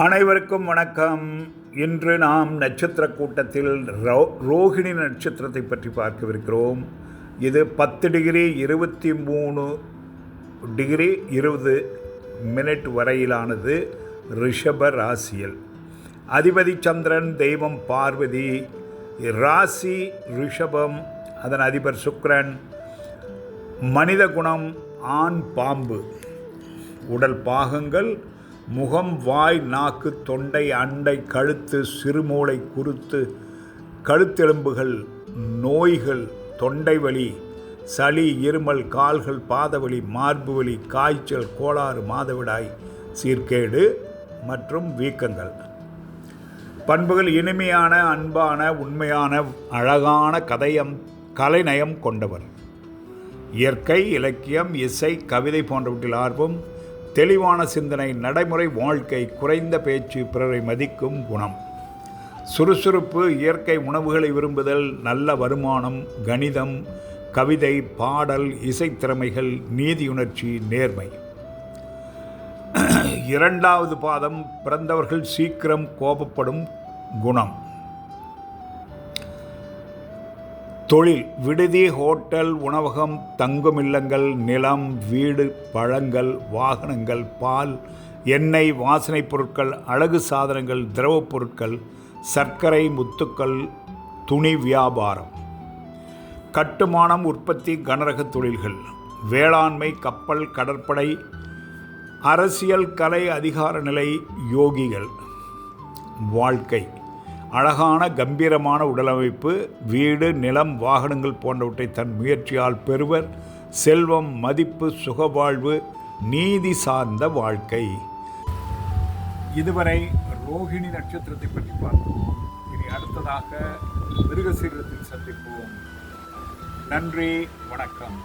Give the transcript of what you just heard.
அனைவருக்கும் வணக்கம். இன்று நாம் நட்சத்திர கூட்டத்தில் ரோ ரோகிணி நட்சத்திரத்தை பற்றி பார்க்கவிருக்கிறோம். இது பத்து டிகிரி இருபத்தி மூணு டிகிரி இருபது மினிட் வரையிலானது ரிஷப ராசியில். அதிபதி சந்திரன் தெய்வம் பார்வதி ராசி ரிஷபம் அதன் அதிபர் சுக்ரன் மனித குணம் ஆண் பாம்பு. உடல் பாகங்கள் முகம் வாய் நாக்கு தொண்டை அண்டை கழுத்து சிறுமூளை குருத்து கழுத்தெலும்புகள் நோய்கள் தொண்டை வலி சளி இருமல் கால்கள் பாதவலி மார்பு வலி காய்ச்சல் கோளாறு மாதவிடாய் சீர்கேடு மற்றும் வீக்கங்கள். பண்புகள் இனிமையான அன்பான உண்மையான அழகான கதையம் கலைநயம் கொண்டவர். இயற்கை இலக்கியம் இசை கவிதை போன்றவற்றில் ஆர்வம் தெளிவான சிந்தனை நடைமுறை வாழ்க்கை குறைந்த பேச்சு பிறரை மதிக்கும் குணம். சுறுசுறுப்பு இயற்கை உணவுகளை விரும்புதல் நல்ல வருமானம் கணிதம் கவிதை பாடல் இசைத்திறமைகள் நீதியுணர்ச்சி நேர்மை. இரண்டாவது பாதம் பிறந்தவர்கள் சீக்கிரம் கோபப்படும் குணம். தொழில் விடுதி ஹோட்டல் உணவகம் தங்குமில்லங்கள் நிலம் வீடு பழங்கள் வாகனங்கள் பால் எண்ணெய் வாசனைப் பொருட்கள் அழகு சாதனங்கள் திரவப் பொருட்கள் சர்க்கரை முத்துக்கள் துணி வியாபாரம். கட்டுமானம் உற்பத்தி கனரக தொழில்கள். வேளாண்மை கப்பல் கடற்படை அரசியல் கலை அதிகார நிலை யோகிகள். வாழ்க்கை. அழகான கம்பீரமான உடலமைப்பு வீடு நிலம் வாகனங்கள் போன்றவற்றை தன் முயற்சியால் பெறுவர். செல்வம் மதிப்பு சுகவாழ்வு நீதி சார்ந்த வாழ்க்கை. இதுவரை ரோஹிணி நட்சத்திரத்தை பற்றி பார்த்தோம். இனி அடுத்ததாக மிருகசீரத்தில் சந்திப்போம். நன்றி வணக்கம்.